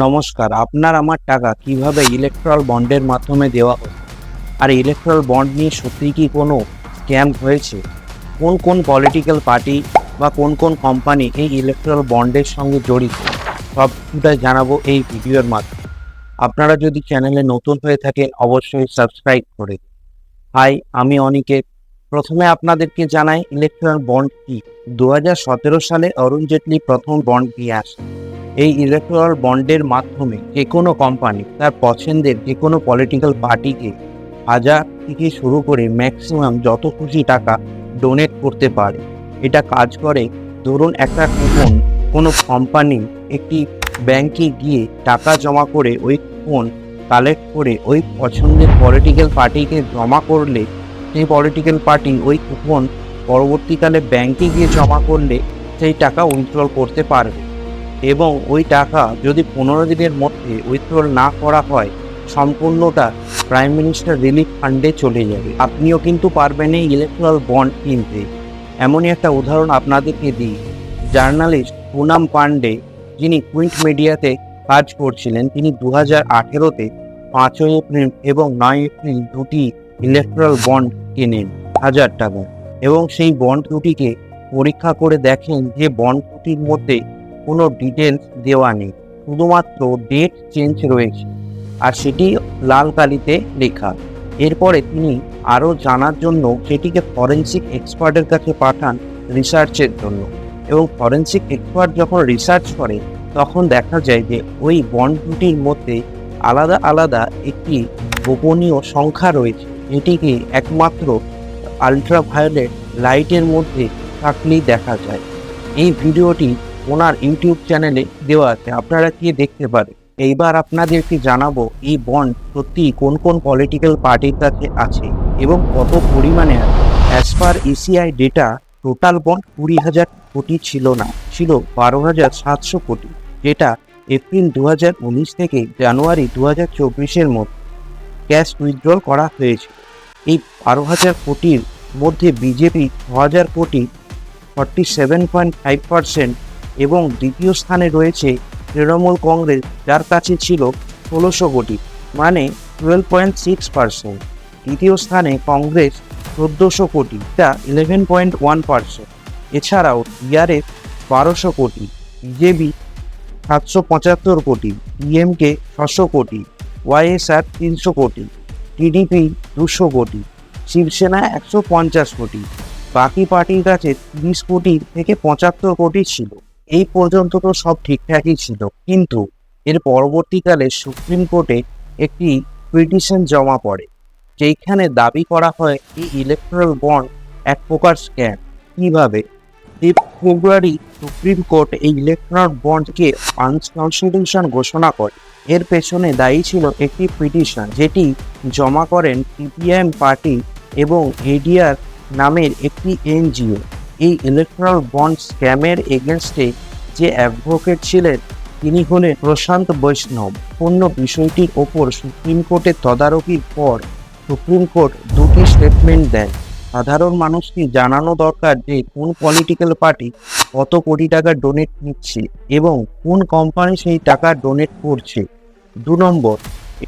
নমস্কার, আপনার আমার টাকা কীভাবে ইলেকট্রাল বন্ডের মাধ্যমে দেওয়া হচ্ছে আর ইলেকট্রাল বন্ড নিয়ে সত্যি কি কোনো স্ক্যাম হয়েছে? কোন কোন পলিটিক্যাল পার্টি বা কোন কোন কোম্পানি এই ইলেকট্রাল বন্ডের সঙ্গে জড়িত? সবটাই জানাব এই ভিডিওর মাধ্যমে। আপনারা যদি চ্যানেলে নতুন হয়ে থাকেন, অবশ্যই সাবস্ক্রাইব করে। হাই, আমি অনিকে প্রথমে আপনাদেরকে জানাই ইলেকট্রাল বন্ড কি। দু হাজার সতেরো সালে অরুণ জেটলি প্রথম বন্ড নিয়ে আসেন। এই ইলেকট্রাল বন্ডের মাধ্যমে যে কোনো কোম্পানি তার পছন্দের যে কোনো পলিটিক্যাল পার্টিকে হাজার থেকে শুরু করে ম্যাক্সিমাম যত খুশি টাকা ডোনেট করতে পারে। এটা কাজ করে। ধরুন একটা কুপন কোনো কোম্পানি একটি ব্যাংকে গিয়ে টাকা জমা করে ওই কুপন কালেক্ট করে ওই পছন্দের পলিটিক্যাল পার্টিকে জমা করলে, সেই পলিটিক্যাল পার্টি ওই কুপন পরবর্তীকালে ব্যাংকে গিয়ে জমা করলে সেই টাকা উইথড্রল করতে পারবে। এবং ওই টাকা যদি পনেরো দিনের মধ্যে উইথড্রল না করা হয়, সম্পূর্ণটা প্রাইম মিনিস্টার রিলিফ ফান্ডে চলে যাবে। আপনিও কিন্তু পারবেন এই ইলেকট্রাল বন্ড কিনতে। এমনই একটা উদাহরণ আপনাদেরকে দিই। জার্নালিস্ট পুনাম পান্ডে যিনি কুইন্ট মিডিয়াতে কাজ করছিলেন, তিনি দু হাজার আঠেরোতে পাঁচই এপ্রিল এবং নয় এপ্রিল দুটি ইলেকট্রাল বন্ড কেনেন, হাজার টাকা। এবং সেই বন্ড দুটিকে পরীক্ষা করে দেখেন যে বন্ড দুটির মধ্যে কোনো ডিটেলস দেওয়া নেই। শুধুমাত্র ডেট চেঞ্জ রয়েছে। আর সেটি লাল কালিতে লেখা। এরপরে তিনি আরও জানার জন্য সেটিকে ফরেন্সিক এক্সপার্টের কাছে পাঠান রিসার্চের জন্য। এবং ফরেন্সিক এক্সপার্ট যখন রিসার্চ করে, তখন দেখা যায় যে ওই বন্ড দুটির মধ্যে আলাদা আলাদা একটি গোপনীয় সংখ্যা রয়েছে। এটিকে একমাত্র আলট্রাভায়োলেট লাইটের মধ্যে থাকলেই দেখা যায়। এই ভিডিওটি ওনার ইউটিউব চ্যানেলে দেওয়া আছে, আপনারা গিয়ে দেখতে পারেন। এইবার আপনাদেরকে জানাব এই বন্ড সত্যি কোন কোন পলিটিক্যাল পার্টির কাছে আছে এবং কত পরিমাণে আছে। As per ECI data total bond কুড়ি হাজার কোটি ছিল না, ছিল বারো হাজার সাতশো কোটি, যেটা এপ্রিল দু হাজার উনিশ থেকে জানুয়ারি দু হাজার চব্বিশের মধ্যে ক্যাশ উইথড্রল করা হয়েছে। এই বারো হাজার কোটির মধ্যে বিজেপি ছ হাজার crore forty seven point five percent এবং দ্বিতীয় স্থানে রয়েছে তৃণমূল কংগ্রেস, যার কাছে ছিল ষোলোশো কোটি মানে টুয়েলভ পয়েন্ট সিক্স পার্সেন্ট তৃতীয় স্থানে কংগ্রেস, চোদ্দোশো কোটি যা ইলেভেন পয়েন্ট ওয়ান পার্সেন্ট এছাড়াও টিআরএফ বারোশো কোটি বিজেপি সাতশো পঁচাত্তর কোটি পিএমকে ছশো কোটি ওয়াইএসআর তিনশো কোটি টিডিপি দুশো কোটি, শিবসেনা একশো পঞ্চাশ কোটি, বাকি পার্টির কাছে তিরিশ কোটি থেকে পঁচাত্তর কোটি ছিল। এই পর্যন্ত তো সব ঠিকঠাকই ছিল। কিন্তু এর পরবর্তীকালে সুপ্রিম কোর্টে একটি পিটিশন জমা পড়ে যেখানে দাবি করা হয় এই ইলেকট্রাল বন্ড এক প্রকার স্ক্যাম কীভাবে? ফেব্রুয়ারি সুপ্রিম কোর্ট এই ইলেকট্রাল বন্ডকে আনকনস্টিটিউশন ঘোষণা করে। এর পেছনে দায়ী ছিল একটি পিটিশন, যেটি জমা করেন সিপিআইএম পার্টি এবং এডিআর নামের একটি এনজিও। এই ইলেকট্রাল বন্ড স্ক্যামের এগেনস্টে যে অ্যাডভোকেট ছিলেন, তিনি হলেন প্রশান্ত বৈষ্ণব। পূর্ণ বিষয়টির ওপর সুপ্রিম কোর্টের তদারকির পর সুপ্রিম কোর্ট দুটি স্টেটমেন্ট দেন। সাধারণ মানুষকে জানানো দরকার যে, কোন পলিটিক্যাল পার্টি কত কোটি টাকা ডোনেট নিচ্ছে এবং কোন কোম্পানি সেই টাকা ডোনেট করছে। দু নম্বর,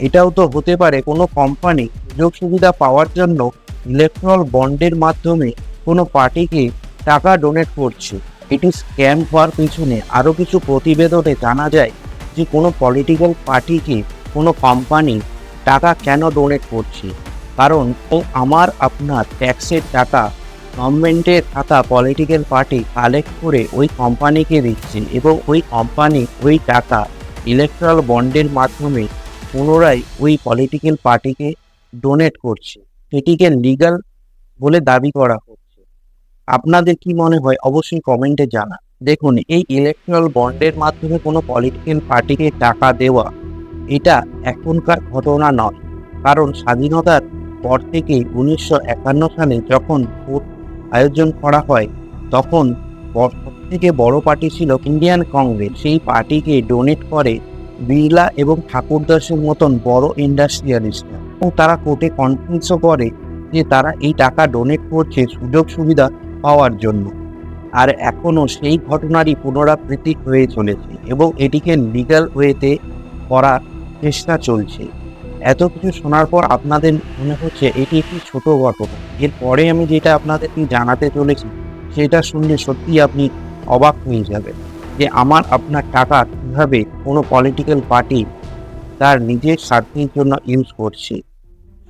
এটাও তো হতে পারে কোনো কোম্পানি সুযোগ সুবিধা পাওয়ার জন্য ইলেকট্রাল বন্ডের মাধ্যমে কোনো পার্টিকে টাকা ডোনেট করছে। এটি স্ক্যাম হওয়ার পিছনে আরও কিছু প্রতিবেদনে জানা যায় যে কোনো পলিটিক্যাল পার্টিকে কোনো কোম্পানি টাকা কেন ডোনেট করছে। কারণ ও আমার আপনার ট্যাক্সের টাকা গভর্নমেন্টের থাকা পলিটিক্যাল পার্টি কালেক্ট করে ওই কোম্পানিকে দিচ্ছে এবং ওই কোম্পানি ওই টাকা ইলেকট্রাল বন্ডের মাধ্যমে পুনরায় ওই পলিটিক্যাল পার্টিকে ডোনেট করছে। সেটিকে লিগাল বলে দাবি করা হচ্ছে। আপনাদের কি মনে হয়? অবশ্যই কমেন্টে জানা দেখুন, এই ইলেকট্রাল বন্ডের মাধ্যমে কোনো পলিটিক্যাল পার্টিকে টাকা দেওয়া, এটা এখনকার ঘটনা নয়। কারণ স্বাধীনতার পর থেকে উনিশশো একান্ন সালে যখন ভোট আয়োজন করা হয়, তখন থেকে বড় পার্টি ছিল ইন্ডিয়ান কংগ্রেস সেই পার্টিকে ডোনেট করে বিড়লা এবং ঠাকুরদাসের মতন বড় ইন্ডাস্ট্রিয়ালিস্টরা এবং তারা কোর্টে কনফারেন্সও করে যে তারা এই টাকা ডোনেট করছে সুযোগ সুবিধা পাওয়ার জন্য। আর এখনও সেই ঘটনারই পুনরাবৃত্তি হয়ে চলেছে এবং এটিকে লিগাল ওয়েতে করার চেষ্টা চলছে। এত কিছু শোনার পর আপনাদের মনে হচ্ছে এটি একটি ছোট ঘটনা এরপরে আমি যেটা আপনাদেরকে জানাতে চলেছি, সেটা শুনলে সত্যি আপনি অবাক হয়ে যাবেন যে আমার আপনার টাকা কীভাবে কোনো পলিটিক্যাল পার্টি তার নিজের স্বার্থের জন্য ইউজ করছে।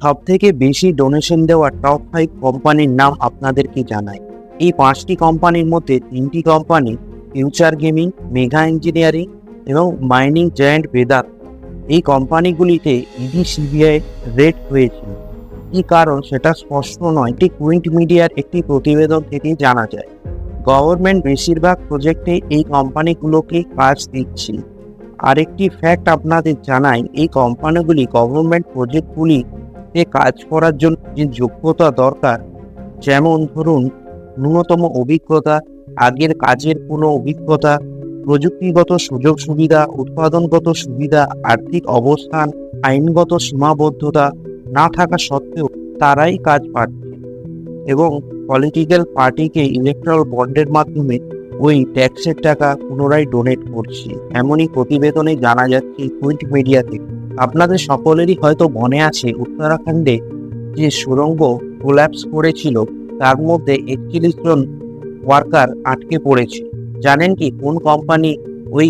সবথেকে বেশি ডোনেশন দেওয়া টপ ফাইভ কোম্পানির নাম আপনাদেরকে জানাই। এই পাঁচটি কোম্পানির মধ্যে তিনটি company future gaming Megha engineering এবং মাইনিং জায়ান্ট বেদাত এই কোম্পানিগুলিতে ইডি সিবিআই রেড হয়েছিল কি কারণ সেটা স্পষ্ট নয়, এটি কুইন্ট মিডিয়ার একটি প্রতিবেদন থেকে জানা যায়। গভর্নমেন্ট বেশিরভাগ প্রজেক্টে এই কোম্পানিগুলোকে কাজ দিচ্ছে। আরেকটি ফ্যাক্ট আপনাদের জানাই, এই কোম্পানিগুলি গভর্নমেন্ট প্রজেক্টগুলিতে কাজ করার জন্য যে যোগ্যতা দরকার, যেমন ধরুন ন্যূনতম অভিজ্ঞতা, আগের কাজের কোনো অভিজ্ঞতা, প্রযুক্তিগত সুযোগ সুবিধা, উৎপাদনগত সুবিধা, আর্থিক অবস্থান, আইনগত সীমাবদ্ধতা না থাকা সত্ত্বেও তারাই কাজ পাচ্ছে এবং পলিটিক্যাল পার্টিকে ইলেকট্রাল বন্ডের মাধ্যমে ওই ট্যাক্সের টাকা পুনরায় ডোনেট করছে। এমনই প্রতিবেদনে জানা যাচ্ছে কুইন্ট মিডিয়া থেকে আপনাদের সকলেরই হয়তো মনে আছে, উত্তরাখণ্ডে যে সুড়ঙ্গ কোল্যাপস করেছিল তার মধ্যে একত্রিশ জন ওয়ার্কার আটকে পড়েছে। জানেন কি কোন কোম্পানি ওই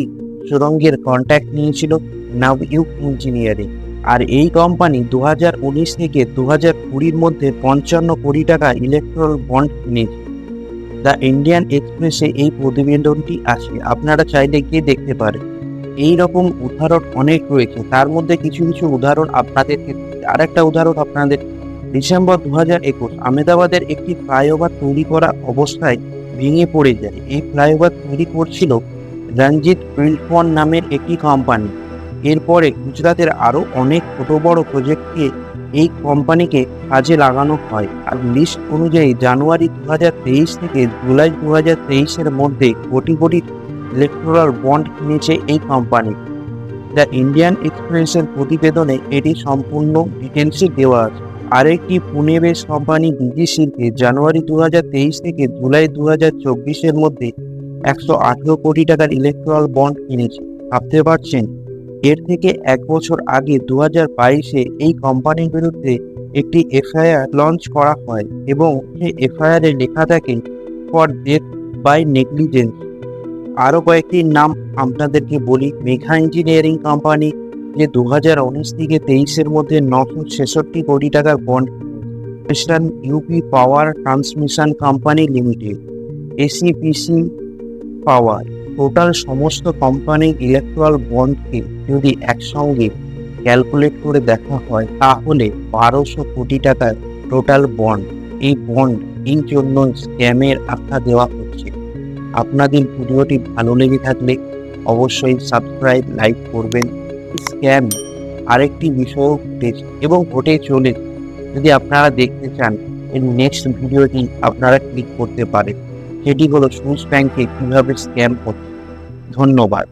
সুড়ঙ্গের কন্ট্যাক্ট নিয়েছিল? নাভ ইউক ইঞ্জিনিয়ারিং আর এই কোম্পানি দু হাজার উনিশ থেকে দু হাজার কুড়ির মধ্যে পঞ্চান্ন কোটি টাকা ইলেকট্রল বন্ড কিনেছে। দ্য ইন্ডিয়ান এক্সপ্রেসে এই প্রতিবেদনটি আছে। আপনারা চাইলে গিয়ে দেখতে পারেন। এই রকম উদাহরণ অনেক রয়েছে। তার মধ্যে কিছু কিছু উদাহরণ আপনাদের আর একটা উদাহরণ আপনাদের ডিসেম্বর দু হাজার একুশ, আহমেদাবাদের একটি ফ্লাইওভার তৈরি করা অবস্থায় ভেঙে পড়ে যায়। এই ফ্লাইওভার তৈরি করছিল রঞ্জিত বিল্ডফোন নামের একটি কোম্পানি। এরপরে গুজরাতের আরও অনেক ছোট বড় প্রজেক্টকে এই কোম্পানিকে কাজে লাগানো হয়। আর লিস্ট অনুযায়ী জানুয়ারি দু হাজার তেইশ থেকে জুলাই দু হাজার তেইশের মধ্যে কোটি কোটি ইলেকট্রাল বন্ড কিনেছে এই কোম্পানি। দ্য ইন্ডিয়ান এক্সপ্রেসের প্রতিবেদনে এটি সম্পূর্ণ ডিটেলসে দেওয়া আছে। আরেকটি পুনে বেস কোম্পানি বিজি শিল্পে জানুয়ারি দু হাজার তেইশ থেকে জুলাই দু হাজার মধ্যে একশো আঠেরো কোটি টাকার ইলেকট্রাল বন্ড কিনেছে। ভাবতে পারছেন? এর থেকে এক বছর আগে দু হাজার বাইশে এই কোম্পানির বিরুদ্ধে একটি এফআইআর লঞ্চ করা হয় এবং সেই এফআইআরে লেখা থাকে ফর ডেথ বাই নেগলিজেন্স আরও কয়েকটি নাম আপনাদেরকে বলি। মেঘা ইঞ্জিনিয়ারিং কোম্পানি যে দু হাজার উনিশ থেকে তেইশের মধ্যে নশো ছেষট্টি কোটি টাকার bond western UP power transmission company limited ACPC power total সমস্ত কোম্পানির ইলেকট্রাল বন্ডকে যদি একসঙ্গে ক্যালকুলেট করে দেখা হয়, তাহলে বারোশো কোটি টাকার টোটাল বন্ড এই বন্ড এই জন্য স্ক্যামের আখ্যা দেওয়া হচ্ছে। আপনাদের ভিডিওটি ভালো লেগে থাকলে অবশ্যই সাবস্ক্রাইব লাইক করবেন। স্ক্যাম আরেকটি বিষয় ঘটেছে এবং ঘটে চলে। যদি আপনারা দেখতে চান, এর নেক্সট ভিডিওটি আপনারা ক্লিক করতে পারেন। সেটি হলো সুইস ব্যাংকে কীভাবে স্ক্যাম করতে ধন্যবাদ।